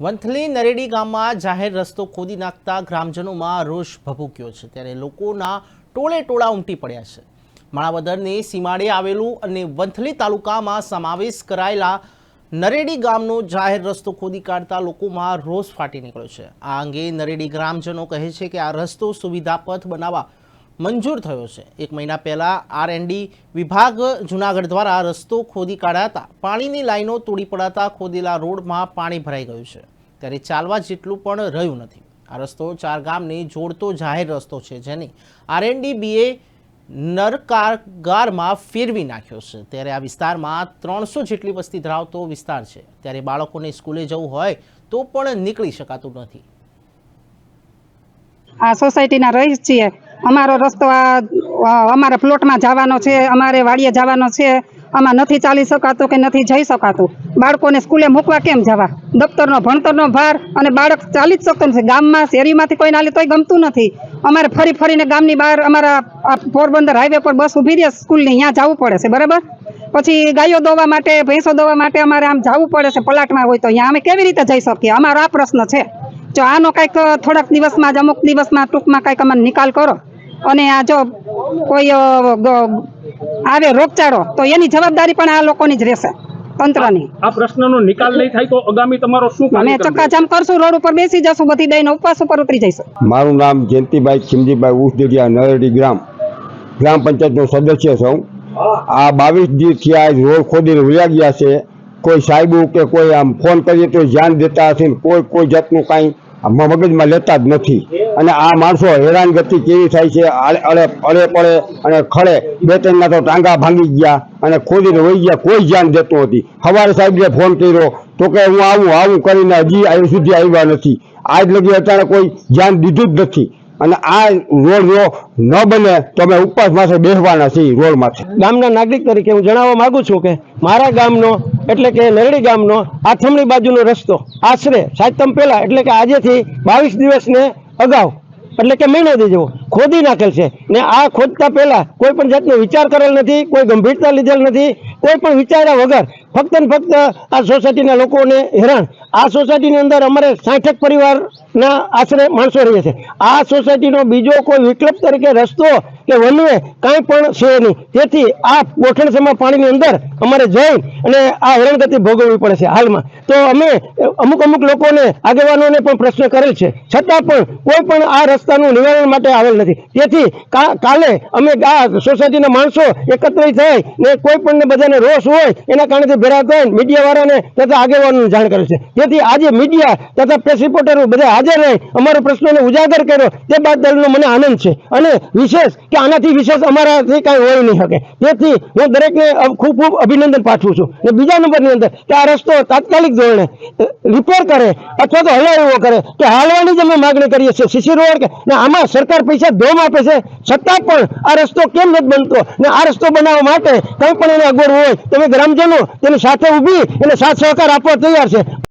વંથલી નરેડી ગામમાં જાહેર રસ્તો ખોદી નાખતા ગ્રામજનોમાં રોષ ભભૂક્યો છે. ત્યારે લોકોના ટોળે ટોળા ઉમટી પડ્યા છે. માણાવદરની સીમાડે આવેલું અને વંથલી તાલુકામાં સમાવેશ કરાયેલા નરેડી ગામનો જાહેર રસ્તો ખોદી કાઢતા લોકોમાં રોષ ફાટી નીકળ્યો છે. આ અંગે નરેડી ગ્રામજનો કહે છે કે આ રસ્તો સુવિધા પથ બનાવવા મંજૂર થયો છે. એક મહિના પહેલાં આર એન્ડી વિભાગ જુનાગઢ દ્વારા રસ્તો ખોદી કાઢાતા પાણીની લાઈનો તોડી પડાતા ખોદેલા રોડમાં પાણી ભરાઈ ગયું છે. ત્યારે ચાલવા જેટલું પણ રહ્યું નથી. આ રસ્તો ચાર ગામને જોડતો જાહેર રસ્તો છે જેની આર એન્ડી બીએ નરકારગારમાં ફેરવી નાખ્યો છે. ત્યારે આ વિસ્તારમાં ત્રણસો જેટલી વસ્તી ધરાવતો વિસ્તાર છે. ત્યારે બાળકોને સ્કૂલે જવું હોય તો પણ નીકળી શકાતું નથી. આ સોસાયટીના રહીશ છીએ. અમારો રસ્તો આ અમારા પ્લોટમાં જવાનો છે, અમારે વાડીએ જવાનો છે. આમાં નથી ચાલી શકાતું કે નથી જઈ શકાતું. બાળકોને સ્કૂલે મૂકવા કેમ જવા? દફતરનો ભણતરનો ભાર અને બાળક ચાલી જ શકતો નથી. ગામમાં, શેરીમાંથી કોઈ નાલી તોય ગમતું નથી. અમારે ફરી ફરીને ગામની બહાર અમારા આ પોરબંદર હાઈવે પર બસ ઊભી રહે, સ્કૂલની ત્યાં જવું પડે છે, બરાબર? પછી ગાયો દોવા માટે, ભેંસો દોવા માટે અમારે આમ જવું પડે છે, પલાટમાં હોય તો અહીંયા અમે કેવી રીતે જઈ શકીએ? અમારો આ પ્રશ્ન છે. જો આનો કંઈક થોડાક દિવસમાં જ અમુક દિવસમાં ટૂંકમાં કંઈક અમને નિકાલ કરો. અને આ જો કોઈ આવે રોગચાળો તો એની જવાબદારી પણ આ લોકોની જ રહેશે તંત્રની. આ પ્રશ્નનો નિકાલ નહીં થાય તો આગામી તમારો શું અમે ચક્કાજામ કરશું રોડ ઉપર બેસી જશું બધી દઈને ઉપવાસ ઉપર ઉતરી જઈશું. મારું નામ જયંતિભાઈ ખીમજીભાઈ ઉસદડિયા નરડી ગ્રામ. ગ્રામ પંચાયતનો સદસ્ય છું. આ બાવીસ દિવસથી આ રોડ ખોદીને વયા ગયા છે. કોઈ સાહેબો કે કોઈ આમ ફોન કરીએ તો ધ્યાન દેતા હશે કોઈ કોઈ જાતનું કાંઈ મગજમાં લેતા જ નથી. અને આ માણસો હેરાનગતિ કેવી થાય છે? અડે અળે પડે અને ખડે. બે ત્રણના તો ટાંગા ભાંગી ગયા અને ખોદીને વહી ગયા. કોઈ ધ્યાન દેતું નથી. સવારે સાહેબને ફોન કર્યો. તો કે હું આવું આવું કરીને હજી આવી સુધી આવ્યા નથી. આજ લગી અચાનક કોઈ ધ્યાન દીધું જ નથી. અને આ રોડ જો ન બને તો અમે ઉપવાસ માથે બેસવાના છીએ રોડ માથે. ગામના નાગરિક તરીકે હું જણાવવા માંગુ છું કે મારા ગામનો, એટલે કે નરડી ગામનો આથમણી બાજુનો રસ્તો આશરે સાતમ પહેલા એટલે કે આજેથી બાવીસ દિવસને અગાઉ એટલે કે મહિનો દી ખોદી નાખેલ છે. ને આ ખોદતા પહેલા કોઈ પણ જાતનો વિચાર કરેલ નથી, કોઈ ગંભીરતા લીધેલ નથી, કોઈ પણ વિચાર્યા વગર ફક્ત ને ફક્ત આ સોસાયટીના લોકોને હેરાન. આ સોસાયટીની અંદર અમારે સાઠેક પરિવારના આશરે માણસો રહીએ છે. આ સોસાયટીનો બીજો કોઈ વિકલ્પ તરીકે રસ્તો કે વનવે કાંઈ પણ છે નહીં. તેથી આ ગોઠણસમાં પાણીની અંદર અમારે જઈ અને આ હેરાનગતિ ભોગવવી પડે છે હાલમાં. તો અમે અમુક અમુક લોકોને, આગેવાનોને પણ પ્રશ્ન કરેલ છે. છતાં પણ કોઈ પણ આ રસ્તાનું નિવારણ માટે આવેલ નથી. તેથી કાલે અમે આ સોસાયટીના માણસો એકત્રિત થઈ ને કોઈ પણ બધાને રોષ હોય એના કારણે ભેરા થઈને મીડિયાવાળાને તથા આગેવાનોને જાણ કરે છે. તેથી આજે મીડિયા તથા પ્રેસ રિપોર્ટરો બધા હાજર રહી અમારો પ્રશ્નોને ઉજાગર કર્યો. તે બાદ દલનો મને આનંદ છે. અને વિશેષ કે આનાથી વિશેષ અમારાથી કાંઈ હોય નહીં શકે. તેથી હું દરેકને ખૂબ ખૂબ અભિનંદન પાઠવું છું. ને બીજા નંબરની અંદર કે આ રસ્તો તાત્કાલિક ધોરણે રિપેર કરે અથવા તો હલાવો કરે કે હાલવાની જ અમે માગણી કરીએ છીએ. સીસી રોડ કે, ને આમાં સરકાર પૈસા ધોમ આપે છે. છતાં પણ આ રસ્તો કેમ નથી બનતો? ને આ રસ્તો બનાવવા માટે કંઈ પણ એને અગવડ હોય, તમે ગ્રામજનો તેની સાથે ઊભી એને સાથ સહકાર આપવા તૈયાર છે.